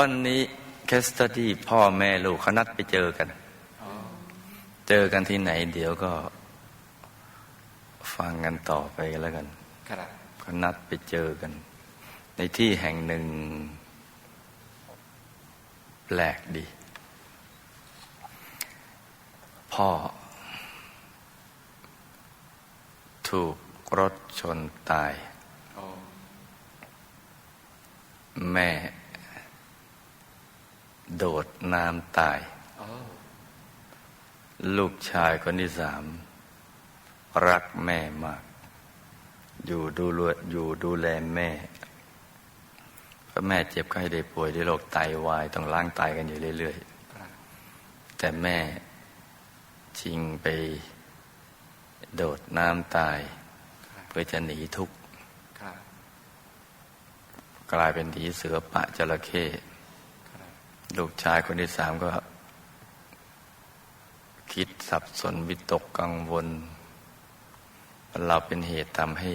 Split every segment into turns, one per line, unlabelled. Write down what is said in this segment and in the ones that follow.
วันนี้แคสตดี้พ่อแม่ลูกเขานัดไปเจอกัน เจอกันที่ไหน เดี๋ยวก็ฟังกันต่อไปกันแล้วกัน
ครับ
เขานัดไปเจอกัน ในที่แห่งหนึ่ง แปลกดี พ่อ ถูกรถชนตาย
โอ้
แม่ โดดน้ำตาย
โอ้
ลูกชายคนที่สาม รักแม่มาก อยู่ดูแลอยู่ดูแลแม่เพราะแม่เจ็บไข้ได้ป่วยด้วยโรคไตวาย ต้องล้างไตกันอยู่เรื่อย
ครับ
ๆแต่แม่ชิงไปโดดน้ำตาย
ครับ
เพื่อจะหนีทุกข์
ครับ
กลายเป็นผีเสือปะจระเข้
ครับ
ลูกชายคนที่สามก็ คิดสับสนวิตกกังวล เราเป็นเหตุทำให้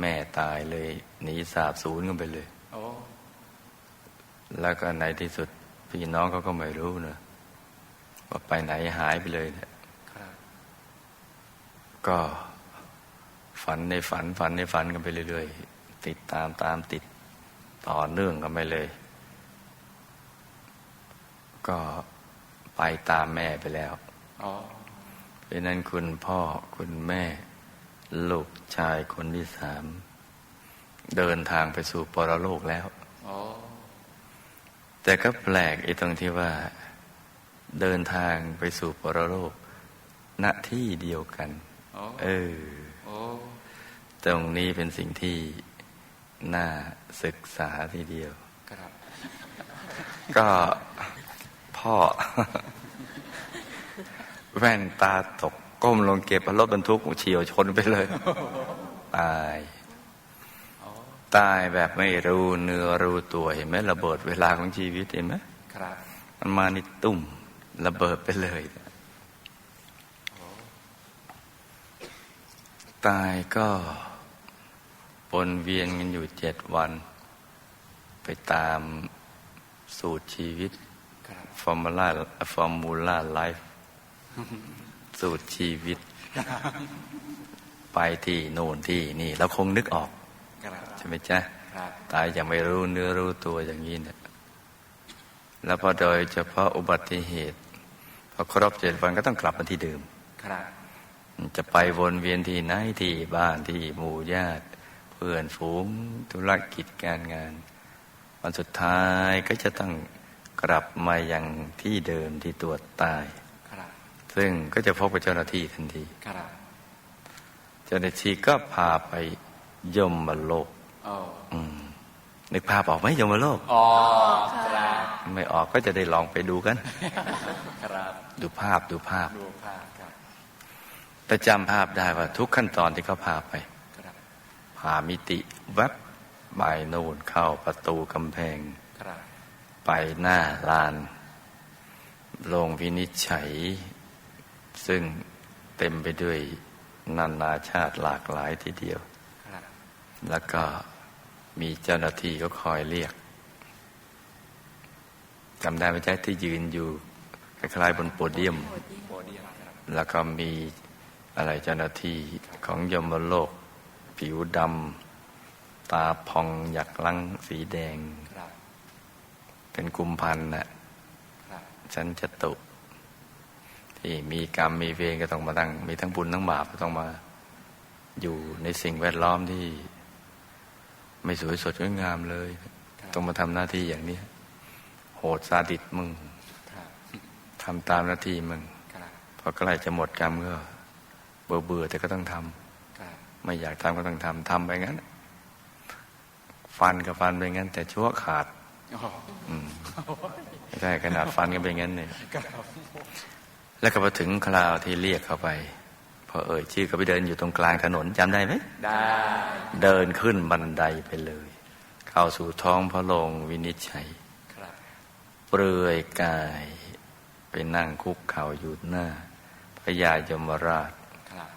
แม่ตายเลยหนีสาบสูญกันไปเลย
โอ้
แล้วก็ในที่สุดพี่น้องเขาก็ไม่รู้เนะว่าไปไหนหายไปเลยเนะ
ครับ
ก็ฝันในฝันฝันในฝันกันไปเรื่อยๆ ติดตามตามติดต่อเนื่องกันไปเลย ก็ไปตามแม่ไปแล้ว
โอ้
เพราะนั้นคุณพ่อคุณแม่ ลูกชายคนที่สาม เดินทางไปสู่ปรโลกแล้ว
โอ้
แต่ก็แปลกไอ้ตรงที่ว่า เดินทางไปสู่ปรโลกณที่เดียวกัน
โอ้
เออ
โอ้
ตรงนี้เป็นสิ่งที่น่าศึกษาทีเดียว
ครับ
ก็ พ่อ แว่นตาตกก้มลงเก็บรถบรรทุกเฉียวชนไปเลย ตาย
โอ้
ตายแบบไม่รู้เนื้อรู้ตัวเห็นไหมระเบิดเวลาของชีวิตเห็นไหม
ครับ
มันมานี่ตุ่มระเบิดไปเลย ตายก็วนเวียนกันอยู่เจ็ดวัน ไปตามสูตรชีวิต
ครับ
ฟอร์มูล่าฟอร์มูล่าไลฟ์สูตรชีวิต ไปที่โน่นที่นี่เราคงนึกออก
ครับ
ใช่ไหมจ๊ะ
ครับ
ตายยังไม่รู้เนื้อรู้ตัวอย่างนี้นะแล้วพอโดยเฉพาะอุบัติเหตุพอครบเจ็ดวันก็ต้องกลับมาที่เดิม
ครับ
จะไปวนเวียนที่ไหนที่บ้านที่หมู่ญาติ เพื่อนฝูงธุรกิจการงาน วันสุดท้ายก็จะต้อง กลับมายังที่เดิมที่ตัวตาย
ครับ
ซึ่งก็จะพบกับเจ้าหน้าที่ทันที
ครับ
เจ้าหน้าที่ก็พาไปยมมาโลก
โอ้
อืมนึกภาพออกไหมยมโลก
อ๋อครับ
ไม่ออกก็จะได้ลองไปดูกัน
ครับ
ดูภาพดูภาพ
ดูภาพครับ
แต่จำภาพได้ว่า ทุกขั้นตอนที่เขาพาไป
ครับ
ผ่ามิติแวบไปโน่นเข้าประตูกำแพง
ครับ
ไปหน้าลานโรงวินิจฉัย ซึ่งเต็มไปด้วยนานาชาติหลากหลายทีเดียว แล้วก็มีเจ้าหน้าที่ก็คอยเรียกจำได้ไหมจ๊ะที่ยืนอยู่คล้ายๆบนโปเดียม
โปเดียม
แล้วก็มีอะไรเจ้าหน้าที่ของยมโลก ผิวดำตาพองหยักลังสีแดง เป็นกุมพันธ์น่ะ
ครับ
ฉันจะตุที่มีกรรมมีเวรก็ต้องมาตั้ง มีทั้งบุญทั้งบาปก็ต้องมา อยู่ในสิ่งแวดล้อมที่ ไม่สวยสดงดงามเลย ต้องมาทำหน้าที่อย่างนี้ โหดซาดิสมึง
ครับ
ทำตามหน้าที่มึง
ครับ
พอใกล้จะหมดกรรมก็เบื่อเบื่อๆแต่ก็ต้องทำ
ครับ
ไม่อยากทำก็ต้องทำทำไปงั้น ฟันก็ฟันไปงั้น แต่ชั่วขาด
โอ้
อืม ไม่ใช่ขนาดฟันก็เป็นงั้นเนี่ย
ครับ
แล้วก็พอถึงคราวที่เรียกเข้าไป พอเอ่ยชื่อก็ไปเดินอยู่ตรงกลางถนนจำได้ไหม
ได้
เดินขึ้นบันไดไปเลย เข้าสู่ท้องพระโรงวินิจฉัย
ครับ
เปลือยกายไปนั่งคุกเข่าอยู่หน้า พระยายมราช
ครับ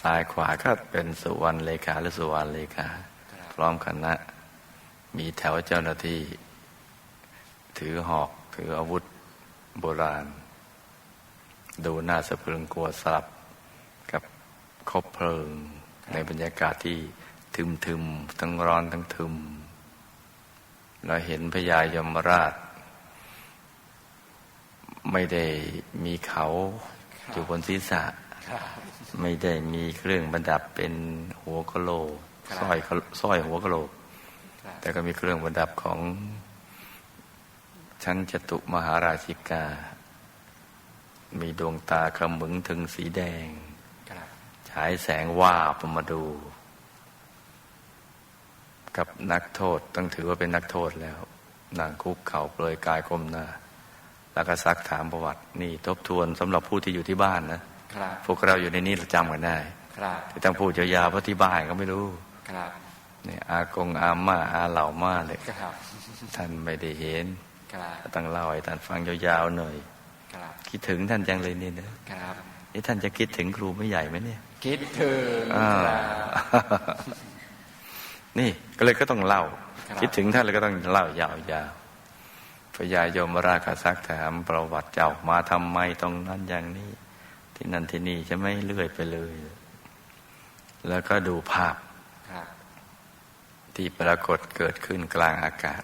ซ้ายขวาก็เป็นสุวรรณเลขาหรือสุวรรณเลขา
ครับ
พร้อมคณะ มีแถวเจ้าหน้าที่ ถือหอกถืออาวุธโบราณ ดูน้าสะพรึงกลัวสลับ กับคบเพลิง ในบรรยากาศที่ทึมทึมๆทั้งร้อนทั้งทึม เราเห็นพญายมราช ไม่ได้มีเขาอยู่บนศีรษะ ไม่ได้มีเครื่องประดับเป็นหัวกะโหลกสร้อยสร้อยหัวกะโหลก แต่ก็มีเครื่องประดับของชั้นจตุมหาราชิกา มีดวงตาขมึงถึงสีแดง
ครับ
ฉายแสงวาบออกมาดู กับนักโทษต้องถือว่าเป็นนักโทษแล้วนางคุกเข่าเปลอยกายก้มหน้า แล้วก็ซักถามประวัติ นี่ทบทวนสำหรับผู้ที่อยู่ที่บ้านนะ
ครับ
พวกเราอยู่ในนี้เราจำกันได้
ครับ
ที่ต้องพูดยาวๆเพราะที่บ้านก็ไม่รู้
ครับ
เนี่ยอากงอาม่าอาเหล่าม่าเลย
ครับ
ท่านไม่ได้เห็น
ครับ
ก็ต้องเล่าให้ท่านฟังยาวๆหน่อย
ครับ
คิดถึงท่านจังเลยนี่นะครับนี่ท่านจะคิดถึงครูไม่ใหญ่ไหมเนี่ย
คิดถึง
อ่า
ครับ
นี่ก็เลยก็ต้องเล่า
ครับ
คิดถึงท่านเลยก็ต้องเล่ายาวๆพญายมราชกซักถามประวัติเจ้ามาทำไมตรงนั้นอย่างนี้ ที่นั่นที่นี่จะไม่เลื่อยไปเลย แล้วก็ดูภาพ
ครับ
ที่ปรากฏเกิดขึ้นกลางอากาศ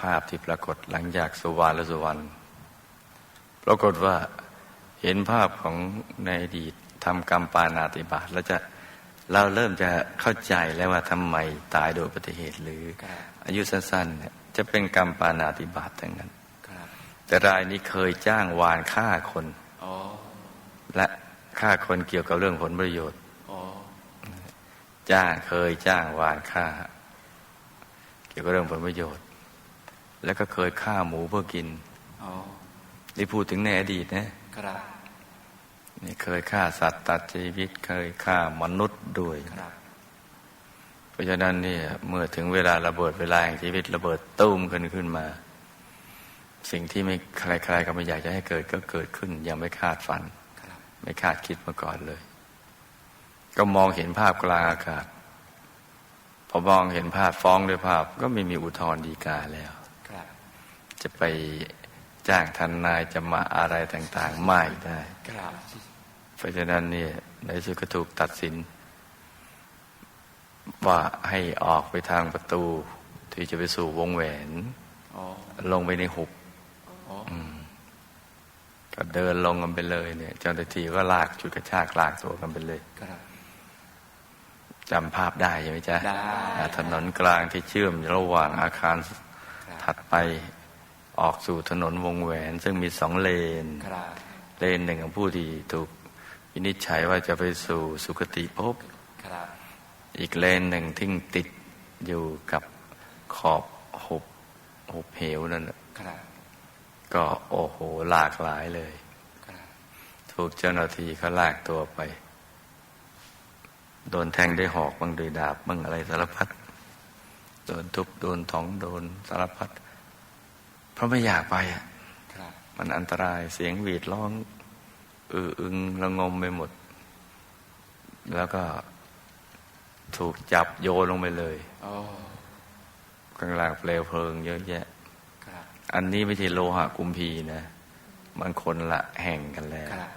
ภาพที่ปรากฏหลังจากสุวรรณและสุวรรณปรากฏว่าเห็นภาพของในอดีตทำกรรมปานาติบาตแล้วจะเราเริ่มจะเข้าใจแล้วว่าทำไมตายโดยอุบัติเหตุหรือ อายุสั้นๆเนี่ยจะเป็นกรรมปานาติบาตทั้งนั้นแต่รายนี้เคยจ้างวานฆ่าคนและฆ่าคนเกี่ยวกับเรื่องผลประโยชน์ จ้างเคยจ้างวานฆ่า เกี่ยวกับเรื่องผลประโยชน์ แล้วก็เคยฆ่าหมูเพื่อกิน
อ๋อ
นี่พูดถึงในอดีตนะครับนี่เคยฆ่าสัตว์ตัดชีวิตเคยฆ่ามนุษย์ด้วย
ครับ
เพราะฉะนั้นเนี่ยเมื่อถึงเวลาระเบิดเวลาแห่งชีวิตระเบิดตุ้มขึ้นขึ้นมา สิ่งที่ไม่ใครๆก็ไม่อยากจะให้เกิดก็เกิดขึ้นยังไม่คาดฝัน
ครับ
ไม่คาดคิดมาก่อนเลย ก็มองเห็นภาพกลางอากาศ พอมองเห็นภาพฟ้องด้วยภาพ ก็ไม่มีอุทธรณ์ดีกาแล้ว
ครับ
จะไปจ้างทนายจะมาอะไรต่างๆไม่ได้
ครับ
เพราะฉะนั้นเนี่ยในที่สุดก็ถูกตัดสิน ว่าให้ออกไปทางประตู ที่จะไปสู่วงแหวน
อ๋อ
ลงไปในหุบ
อ๋อ
ก็เดินลงกันไปเลยเนี่ยเจ้าหน้าที่ก็ลากชุดกระชากลากตัวกันไปเลย
ครับ
จำภาพได้ใช่ไหมจ๊ะ
ได้
อ่าถนนกลางที่เชื่อมระหว่างอาคาร
ครับ
ถัดไปออกสู่ถนนวงแหวน ซึ่งมีสองเลน
ครับ
เลนหนึ่งของผู้ที่ถูกวินิจฉัยว่าจะไปสู่สุคติภพ
ครับ
อีกเลนหนึ่งที่ติดอยู่กับขอบหุบหุบเหวนั่นน่ะ
ครับ
ก็โอ้โหหลากหลายเลย
ครับ
ถูกเจ้าหน้าที่เขาลากตัวไป โดนแทงด้วยหอกบ้างด้วยดาบบ้างอะไรสารพัดโดนทุบโดนถองโดนสารพัดเพราะไม่อยากไปอะ
ครับ
มันอันตรายเสียงหวีดร้องอืออึงระงมไปหมด แล้วก็ถูกจับโยนลงไปเลย
อ๋อ
ข้างล่างเปลวเพลิงเยอะแยะ
ครับ
อันนี้ไม่ใช่โลหะกุมพีนะ มันคนละแห่งกันแล้ว
ครับ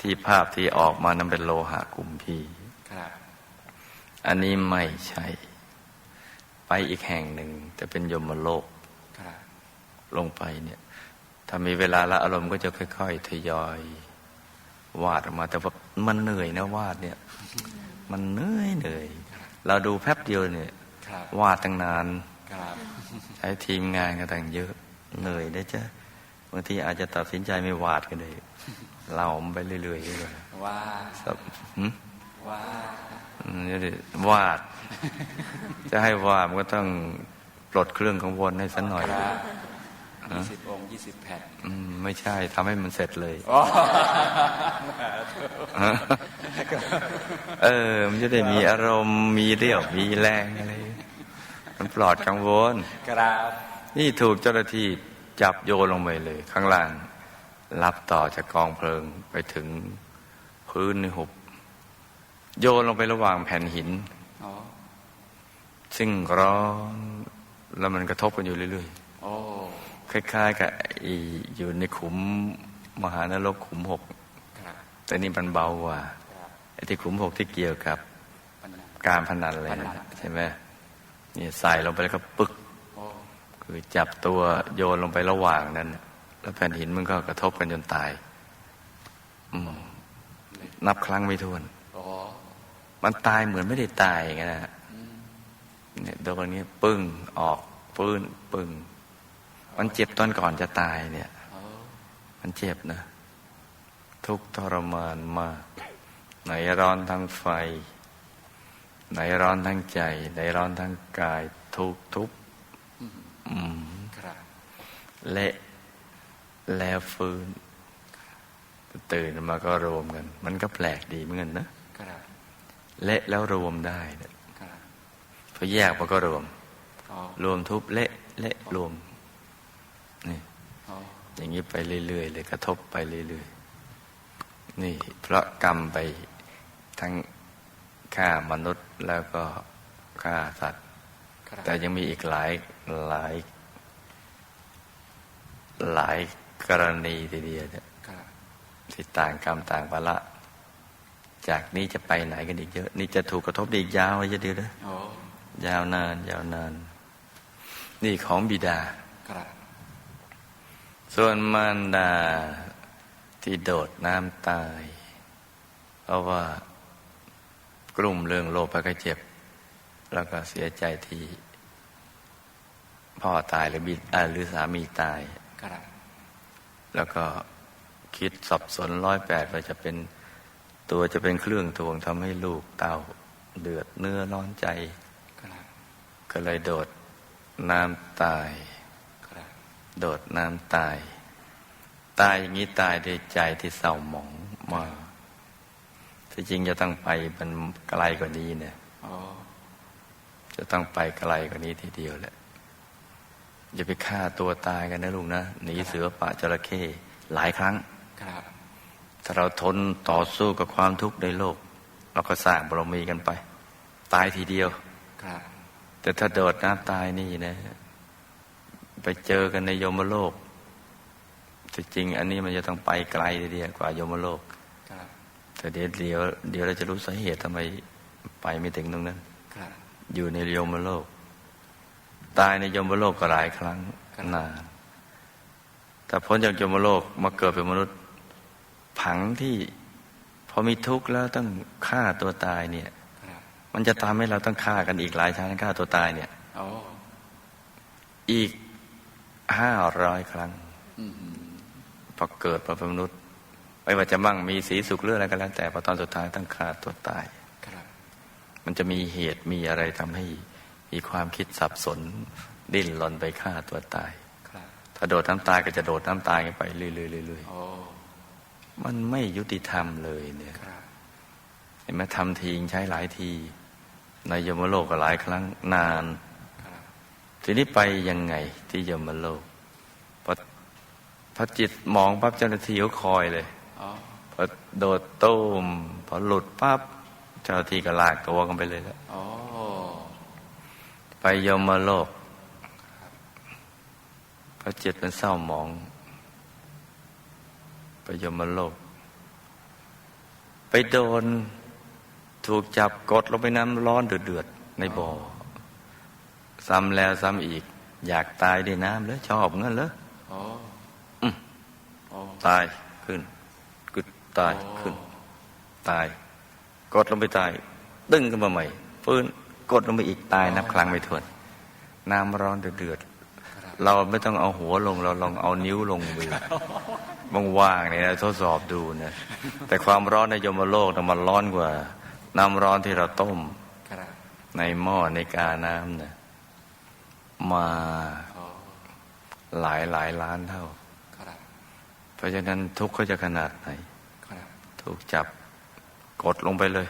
ที่ภาพที่ออกมานั้นเป็นโลหะกุมพี
ครับ
อันนี้ไม่ใช่ ไปอีกแห่งหนึ่งแต่เป็นยมโลก
ครับ
ลงไปเนี่ย ถ้ามีเวลาละอารมณ์ก็จะค่อย ๆ ทยอยวาดออกมา แต่ว่ามันเหนื่อยนะวาดเนี่ย มันเหนื่อยเหนื่อยเราดูแป๊บเดียวเนี่ย
ครับ
วาดตั้งนาน
ครับ
ใช้ทีมงานกันต่างเยอะ เหนื่อยได้จ้ะบางทีอาจจะตัดสินใจไม่วาดกันเลย เล่ามันไปเรื่อยๆดีกว่า
ว่า
สับหึ
ว่า
อืมนี่ดิวาด จะให้วาดมันก็ต้องปลดเครื่องข้างบนให้สักหน่อย
ครับยี่สิบองค์ยี่สิบแผ่น
อืมไม่ใช่ทำให้มันเสร็จเลย
อ๋อ
เออ มันจะได้มีอารมณ์มีเรี่ยว มีแรงอะไรมันปลอดกังวล
ครับ
นี่ถูกเจ้าหน้าที่จับโยนลงไปเลย ข้างล่าง รับต่อจากกองเพลิงไปถึงพื้นในหุบ โยนลงไประหว่างแผ่นหิน
อ๋อ
ซึ่งร้อนแล้วมันกระทบกันอยู่เรื่อย
โอ้
ๆคล้ายๆกับไอ้อยู่ในขุมมหานรกขุมหก
ครับ
แต่นี่มันเบากว่า
ครับ
ไอ้ที่ขุมหกที่เกี่ยวกับ
ปัญญา
การพนันอะไร
พนั
นะ
น
ใช่ไหมนี่ใส่ลงไปแล้วก็ปึก
โอ้
คือจับตัวโยนลงไประหว่างนั้นน่ะ แล้วแผ่นหินมันก็กระทบกันจนตายอืมนับครั้งไม่ถ้วน
โอ้
มันตายเหมือนไม่ได้ตายอย่างนั้นนะเนี่ยโดนนี้ปึ้งออกปื้นปึ้งมันเจ็บตอนก่อนจะตายเนี่ย
โอ้
มันเจ็บนะ ทุกข์ทรมานมาก ไหนร้อนทั้งไฟ ไหนร้อนทั้งใจ ไหนร้อนทั้งกาย ทุกข์ทุบอืม
ครับ
เละ แล้วฟื้น ตื่นมาก็รวมกัน มันก็แปลกดีเหมือนกันนะ
ครับ
เละแล้วรวมได้เนี่ย
ครับ
พอแยกมันก็รวม
โอ้
รวมทุบเละเละรวมนี่
โอ้
อย่างนี้ไปเรื่อยๆเลยกระทบไปเรื่อยๆนี่ เพราะกรรมไปทั้งฆ่ามนุษย์แล้วก็ฆ่าสัตว์
ครับ
แต่ยังมีอีกหลายหลายหลาย กรณีทีเดียวเนี่ย
ครับ
ที่ต่างกรรมต่างภาระจากนี้จะไปไหนกันอีกเยอะ นี่จะถูกกระทบได้อีกยาวเลยเดียวนะ
โอ้
ยาวนาน ยาวนาน นี่ของบิดา
ครับ
ส่วนมารดาที่โดดน้ำตาย เพราะว่ากลุ่มเรื่องโลภะก็เจ็บ แล้วก็เสียใจที่ พ่อตายหรือบิดอ่าหรือสามีตาย
ครับ
แล้วก็คิดสับสนร้อยแปดว่าจะเป็นตัวจะเป็นเครื่องทวงทำให้ลูกเต้าเดือดเนื้อร้อนใจ
ครับ
ก็เลยโดดน้ำตาย
ครับ
โดดน้ำตาย ตายอย่างนี้ตายด้วยใจที่เศร้าหมองมากที่จริงจะต้องไปมันไกลกว่านี้เนี่ย
โอ้
จะต้องไปไกลกว่านี้ทีเดียวแหละ อย่าไปฆ่าตัวตายกันนะลูกนะหนีเสือป่าจระเข้หลายครั้ง
ครับ
ถ้าเราทนต่อสู้กับความทุกข์ในโลก เราก็สร้างบารมีกันไป ตายทีเดียว
ครับ
แต่ถ้าโดดน้ำตายนี่นะ ไปเจอกันในยมโลกที่จริงอันนี้มันจะต้องไปไกลทีเดียวกว่ายมโลก
ครับ
แต่เดี๋ยวเดี๋ยวเดี๋ยวเราจะรู้สาเหตุทำไมไปไม่ถึงตรงนั้น
ครับ
อยู่ในยมโลก ตายในยมโลกก็หลายครั้งนานแต่พ้นจากยมโลกมาเกิดเป็นมนุษย์ ผังที่พอมีทุกข์แล้วต้องฆ่าตัวตายเนี่ย
ครับ
มันจะทำให้เราต้องฆ่ากันอีกหลายชั้นฆ่าตัวตายเนี่ย
โอ้
อีกห้าร้อยครั้ง
อืม
พอเกิดมาเป็นมนุษย์ไม่ว่าจะมั่งมีสีสุขเรื่องอะไรก็แล้วแต่พอตอนสุดท้ายต้องฆ่าตัวตาย
ครับ
มันจะมีเหตุมีอะไรทำให้ มีความคิดสับสน ดิ้นรนไปฆ่าตัวตาย
ครับ
ถ้าโดดน้ำตายก็จะโดดน้ำตายกันไปเรื่อยๆเรื่อย
โอ้
ๆมันไม่ยุติธรรมเลยเนี่ย
ครับ
เห็นไหมทำทีใช้หลายทีในยมโลกก็หลายครั้งนาน
ครับ
ทีนี้ไปยังไงที่ยมโลกพอพอจิตมองปั๊บเจ้าหน้าที่เขาคอยเลย
โอ้
พอโดดตุ้มพอหลุดปั๊บเจ้าหน้าที่ก็ลากตัวกันไปเลยแล้ว
โอ้
ไป ยมโลกพอจิตมันเศร้าหมอง ไปยมโลก ไปโดนถูกจับกดลงไปน้ำร้อนเดือดๆในบ่อ ซ้ำแล้วซ้ำอีก อยากตายด้วยน้ำเลยชอบงั้นเหรอ
โอ้โอ้
ตายขึ้นกึดตายขึ้น ตาย กดลงไปตาย ดึงขึ้นมาใหม่ฟื้น กดลงไปอีกตายนับครั้งไม่ถ้วน น้ำร้อนเดือดๆเราไม่ต้องเอาหัวลงเราลองเอานิ้วลงดูว่างๆเนี่ยนะทดสอบดูนะแต่ความร้อนในยมโลกนะมันร้อนกว่า น้ำร้อนที่เราต้ม
ครับ
ในหม้อในกาน้ำนะมา
โอ้
หลายหลายล้านเท่า
ครับ
เพราะฉะนั้นทุกข์เขาจะขนาดไหน
ครับ
ถูกจับกดลงไปเลย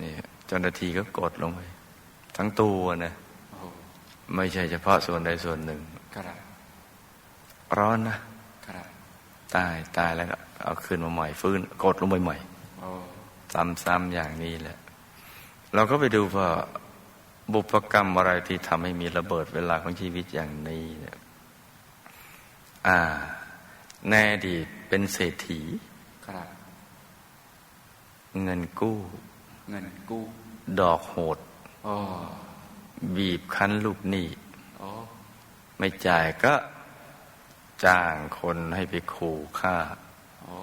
นี่ เจ้าหน้าที่ก็กดลงไป ทั้งตัวนะ
โอ้
ไม่ใช่เฉพาะส่วนใดส่วนหนึ่ง
ครับ
ร้อนนะ
ครับ
ตายตายแล้วก็เอาขึ้นมาใหม่ฟื้นกดลงไปใหม่
โอ้
ซ้ำๆอย่างนี้แหละ เราก็ไปดูว่าบุพกรรมอะไรที่ทำให้มีระเบิดเวลาของชีวิตอย่างนี้เนี่ยอ่าในอดีตเป็นเศรษฐี
ครับ
เงินกู้
เงินกู้
ดอกโหด
อ๋อ
บีบคั้นลูกหนี้
อ๋อ
ไม่จ่ายก็จ้างคนให้ไปขู่ฆ่า
อ๋อ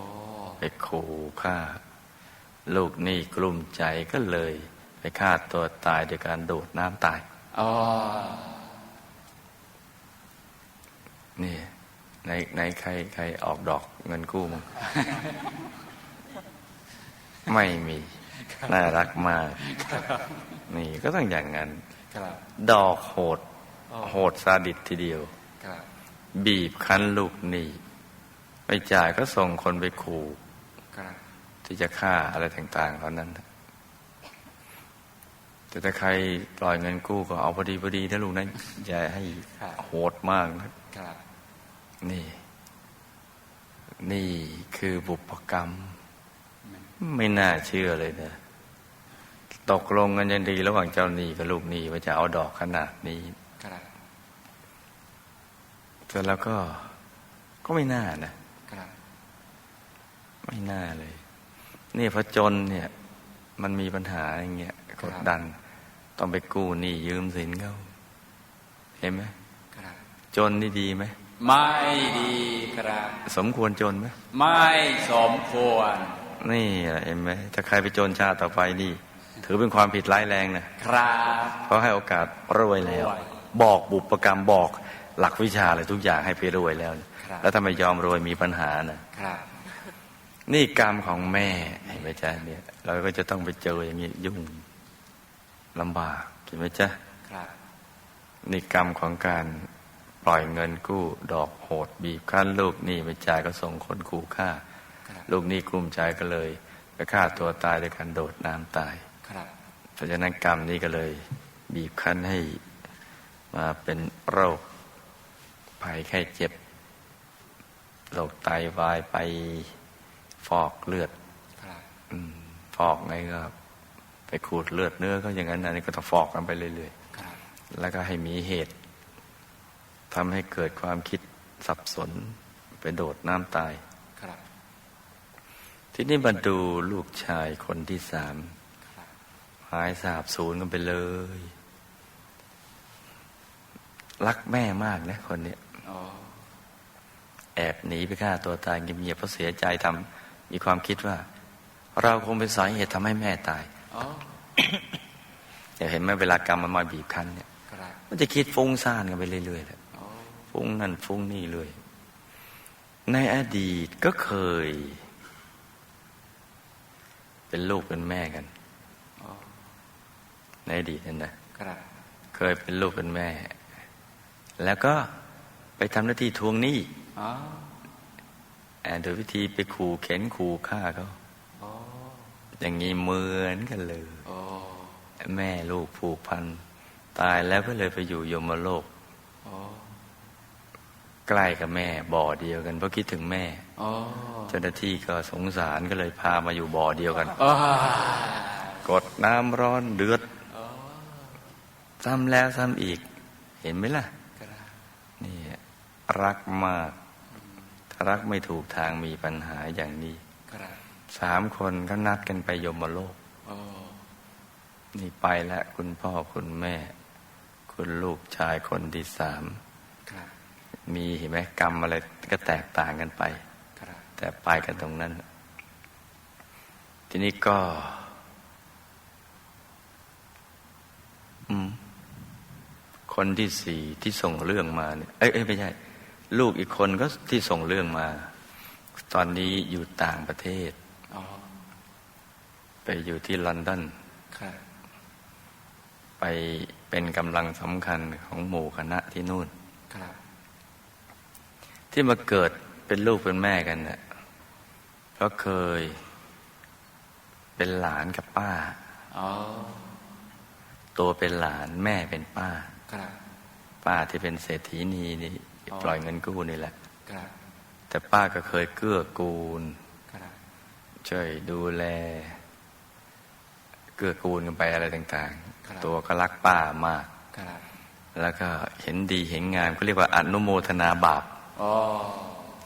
ไปขู่ฆ่า ลูกหนี้กลุ้มใจก็เลย ไปฆ่าตัวตายโดยการโดดน้ำตาย
อ๋อ
นี่ในในใครใครออกดอกเงินกู้มั้งไม่มี น่ารักมากนี่ก็ต้องอย่างนั้น
ครับ
ดอกโหด
อ๋อ
โหดซาดิสทีเดียว
ครับ
บีบคั้นลูกหนี้ไม่จ่ายก็ส่งคนไปขู่
ครับ
ที่จะฆ่าอะไรต่างๆเหล่านั้น แต่ถ้าใครปล่อยเงินกู้ก็เอาพอดีพอดีนะลูกนะอย่าให้โหดมากนะ
ครับ
นี่ นี่คือบุพกรรม ไม่น่าเชื่อเลยนะ ตกลงกันอยังดี ระหว่างเจ้าหนี้กับลูกหนี้ว่าจะเอาดอกขนาดนี้
ครับ
แต่แล้วก็ก็ไม่น่านะ
ครับ
ไม่น่าเลย นี่พอจนเนี่ย มันมีปัญหาอย่างเงี้ยกดดัน ต้องไปกู้หนี้ยืมสินเขาเห็นไหม
ครับ
จนนี่ดีไหม
ไม่ดีครับ
สมควรจนไหม
ไม่สมควร
นี่แหละเห็นไหมถ้าใครไปจนชาติต่อไปนี่ ถือเป็นความผิดร้ายแรงนะครับเพราะให้โอกาสรวยแล้ว
รวย
บอกบุพกรรมบอกหลักวิชาอะไรทุกอย่างให้ไปรวยแล้ว
ครับ
แล้วถ้าไม่ยอมรวยมีปัญหานะ
ครับ
นี่กรรมของแม่เห็นไหมจ๊ะเนี่ยเราก็จะต้องไปเจออย่างนี้ยุ่งลำบากเห็นไหมจ๊ะ
ครับ
นี่กรรมของการปล่อยเงินกู้ ดอกโหดบีบคั้นลูกหนี้ไม่จ่ายก็ส่งคนขู่ฆ่า
ครับ
ลูกหนี้กลุ้มใจก็เลยไปฆ่าตัวตายด้วยการโดดน้ำตาย
ครับ
เพราะฉะนั้นกรรมนี้ก็เลยบีบคั้นให้มาเป็นโรคภัยแค่เจ็บโรคไตวายไปฟอกเลือด
ครับ
อมฟอกไงก็ไปขูดเลือดเนื้อก็อย่างนั้นอันนี้ก็ต้องฟอกกันไปเรื่อย
ครับ
ๆแล้วก็ให้มีเหตุทำให้เกิดความคิดสับสนไปโดดน้ำตาย
ครับ
ทีนี้มาดูลูกชายคนที่สามหายสาบสูญกันไปเลย รักแม่มากนะคนเนี้ยแอบหนีไปฆ่าตัวตายเงียบๆเพราะเสียใจทำมีความคิดว่า เราคงเป็นสาเหตุทำให้แม่ตาย
อ
ย่าเห็นไหมเวลากรรมมันมาบีบคั้นเนี่ยมันจะคิดฟุ้งซ่านกันไปเรื่อยๆแหละฟุ้งนั่นฟุ้งนี่เลย ในอดีตก็เคย เป็นลูกเป็นแม่กัน
อ๋อ
ในอดีตนั่นนะ
ครับ
เคยเป็นลูกเป็นแม่ แล้วก็ไปทำหน้าที่ทวงหนี้
อ๋อ
แอนโดยวิธีไปขู่เข็นขู่ฆ่าเขา
อ๋อ
อย่างนี้เหมือนกันเลย
อ๋อ
แม่ลูกผูกพัน ตายแล้วก็เลยไปอยู่ยมโลก
อ๋อ
ใกล้กับแม่บ่อเดียวกัน เพราะคิดถึงแม่
อ๋อ
เจ้าหน้าที่ก็สงสารก็เลยพามาอยู่บ่อเดียวกัน
อ๋อก
ดน้ำร้อนเดือด
อ๋อ
ซ้ำแล้วซ้ำอีก เห็นไหมล่ะ
ครับ
นี่รักมากถ้ารักไม่ถูกทางมีปัญหาอย่างนี้
ครับ
สามคนก็นัดกันไปยมโลก
อ๋อ
นี่ไปแล้วคุณพ่อคุณแม่ คุณลูกชายคนที่สาม
ครับ
มีเห็นไหมกรรมอะไรก็แตกต่างกันไป
ครับ
แต่ไปกันตรงนั้น ทีนี้ก็อืมคนที่สี่ที่ส่งเรื่องมาเนี่ยเอ้ยเอ้ยไม่ใช่ ลูกอีกคนก็ที่ส่งเรื่องมา ตอนนี้อยู่ต่างประเทศ
อ๋อ
ไปอยู่ที่ลอนดอน
ครับ
ไปเป็นกำลังสำคัญของหมู่คณะที่นู่น
ครับ
ที่มาเกิดเป็นลูกเป็นแม่กันเนะ่ะเพราะเคย เป็นหลานกับป้า
อ๋อ
ตัวเป็นหลานแม่เป็นป้า
ครับ
ป้าที่เป็นเศรษฐีนีนี่
อ๋อ
ปล่อยเงินกู้นี่แหละ
ครับ
แต่ป้าก็เคยเกื้อกูล
ครับ
ช่วยดูแล เกื้อกูลกันไปอะไรต่าง
ครับ
ตัวก็รักป้ามาก
ครับ
แล้วก็เห็นดีเห็นงามก็เรียกว่าอนุโมทนาบาป
อ๋อ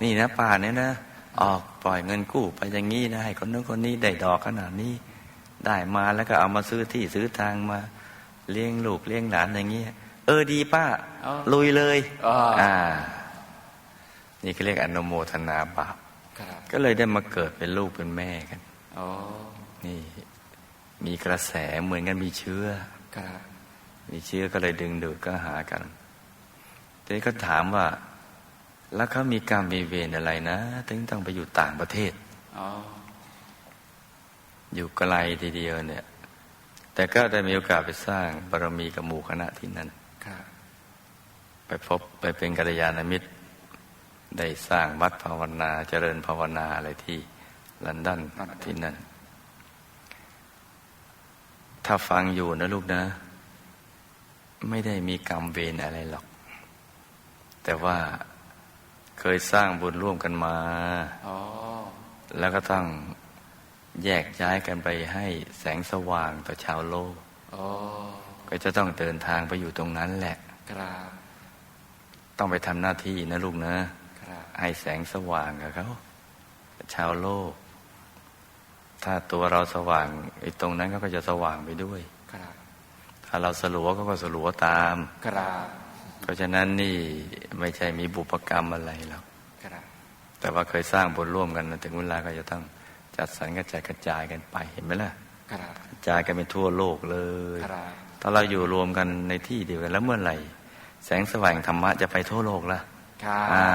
นี่นะป้าเนี่ยนะ ออกปล่อยเงินกู้ไปอย่างนี้นะให้คนนู้นคนนี้ได้ดอกขนาดนี้ ได้มาแล้วก็เอามาซื้อที่ซื้อทางมาเลี้ยงลูกเลี้ยงหลานอย่างเงี้ยเออดีป้า
อ๋อ
ลุยเลย
อ๋ออ่
อ่า นี่เขาเรียกอนุโมทนาบาป
ครับ
ก็เลยได้มาเกิดเป็นลูกเป็นแม่กัน
อ๋อ
นี่มีกระแสเหมือนกันมีเชื้อ
ครับ
มีเชื้อก็เลยดึงดูดก็หากันทีนี้ก็ถามว่า แล้วเขามีกรรมมีเวรอะไรนะ ถึงต้องไปอยู่ต่างประเทศ
อ๋อ
อยู่ไกลทีเดียวเนี่ย แต่ก็ได้มีโอกาสไปสร้างบารมีกับหมู่คณะที่นั่น
ครับ
ไปพบไปเป็นกัลยาณมิตร ได้สร้างวัดภาวนาเจริญภาวนาอะไรที่ลอนดอนที่นั่น ถ้าฟังอยู่นะลูกนะ ไม่ได้มีกรรมเวรอะไรหรอก แต่ว่าเค ยสร้างบุญร่วมกันมา
อ๋อ
แล้วก็ต้องแยกย้ายกันไปให้แสงสว่างต่อชาวโลก
อ๋อ
ก็จะต้องเดินทางไปอยู่ตรงนั้นแหละ
ครับ
ต้องไปทำหน้าที่นะลูกนะ
ครับ
ให้แสงสว่างกับเขาชาวโลก ถ้าตัวเราสว่างไอ้ตรงนั้นเขาก็จะสว่างไปด้วย
ครับ
ถ้าเราสลัวเขาก็สลัวตาม
ครับ
เพราะฉะนั้นนี่ไม่ใช่มีบุพกรรมอะไรหรอก
ครับ
แต่ว่าเคยสร้างบุญร่วมกันนะถึงเวลาก็จะต้องจัดสรรกระจายกระจายกันไปเห็นไหมล่ะ
ครับ
กระจายกันไปทั่วโลกเลย
ครับ
ถ้าเราอยู่รวมกันในที่เดียวกันแล้วเมื่อไหร่ แสงสว่างธรรมะจะไปทั่วโลกล่ะ
ครับ
อ่า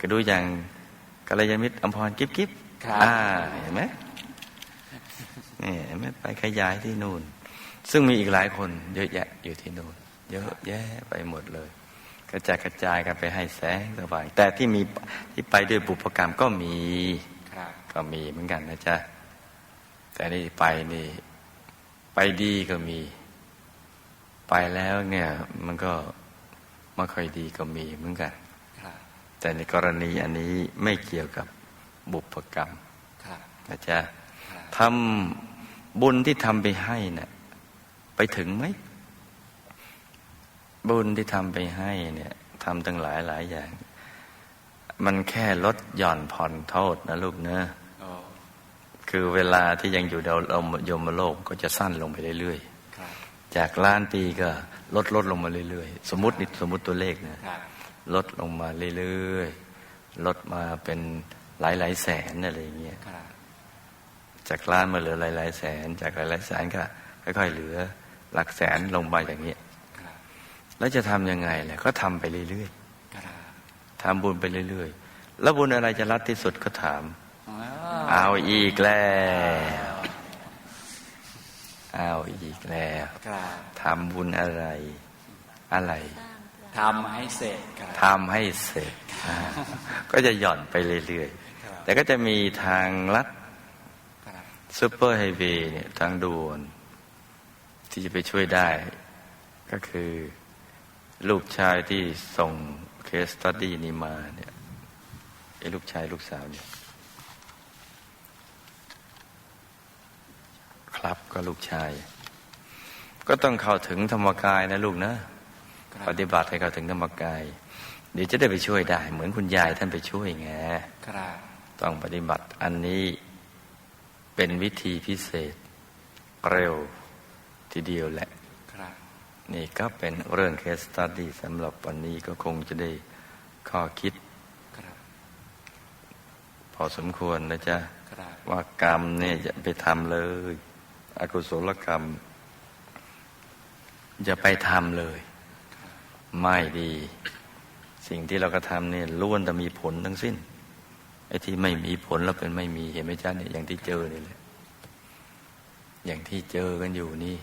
ก็ดูอย่างกัลยาณมิตรอมพรกิ๊บกิ๊บ
ครับ
อ่าเห็นไหมนี่เห็นไหมไปขยายที่นู่น ซึ่งมีอีกหลายคนเยอะแยะอยู่ที่นู่น เยอะแยะไปหมดเลย กระจายกระจายกันไปให้แสงสว่าง แต่ที่มีที่ไปด้วยบุพกรรมก็มี
ครับ
ก็มีเหมือนกันนะจ๊ะแต่นี่ไปนี่ไปดีก็มี ไปแล้วเนี่ย มันก็ไม่ค่อยดีก็มีเหมือนกัน
ครับ
แต่ในกรณีอันนี้ไม่เกี่ยวกับบุพกรรม
ครับ
นะจ๊ะ
ครับ
ทำบุญที่ทำไปให้เนะ่ยไปถึงไหม บุญที่ทำไปให้เนี่ยทำตั้งหลายหลายอย่าง มันแค่ลดหย่อนผ่อนโทษนะลูกเนอะ
อ๋อ
คือเวลาที่ยังอยู่ดาวโยมโลกก็จะสั้นลงไปเรื่อย
ครับ
ๆจากล้านปีก็ลดลดลงมาเรื่อยๆ สมมตินี่สมมติตัวเลขนะ
ครับ
ลดลงมาเรื่อยๆ ลดมาเป็นหลายหลายๆแสนอะไรอย่างเงี้ย
ครับ
จากล้านมาเหลือหลายหลายๆแสน จากหลายหลายๆแสนก็ค่อย ๆ เหลือหลักแสนลงมาอย่างเงี้ย
ครับ
แล้วจะทำยังไงล่ะก็ทำไปเรื่อย
ครับ
ๆทำบุญไปเรื่อยๆ แล้วบุญอะไรจะรัดที่สุดก็ถาม
อ๋อ
เอาอีกแล้วเอาอีกแล้ว
ครับ
ทำบุญอะไร อะไร
ทำให้เสร็จครับ
ทำให้เสร็จอ่าก็จะหย่อนไปเรื่อย
ครับ
ๆแต่ก็จะมีทางลัด
ครับ
ซูเปอร์ไฮเวย์เนี่ยทางด่วน ที่จะไปช่วยได้ ก็คือ ลูกชายที่ส่งเคสตัดดี้นี้มาเนี่ยไอ้ลูกชายลูกสาวเนี่ยครับก็ลูกชาย ก็ต้องเข้าถึงธรรมกายนะลูกนะ
ครับ
ปฏิบัติให้เข้าถึงธรรมกาย เดี๋ยวจะได้ไปช่วยได้ เหมือนคุณยายท่านไปช่วยไง
ครับ
ต้องปฏิบัติอันนี้เป็นวิธีพิเศษ เร็วทีเดียวแหละ
ครับ
นี่ก็เป็นเรื่องเคสตัดดี้สำหรับวันนี้ก็คงจะได้ข้อคิด
ครับ
พอสมควรนะจ๊ะ
ครับ
ว่ากรรมเนี่ยอย่าไปทำเลย อกุศลกรรมอย่าไปทำเลย ไม่ดี สิ่งที่เรากระทำเนี่ยล้วนแต่มีผลทั้งสิ้นไอ้ที่ไม่มีผลแล้วเป็นไม่มีเห็นไหมจ๊ะเนี่ยอย่างที่เจอนี่แหละอย่างที่เจอกันอยู่นี่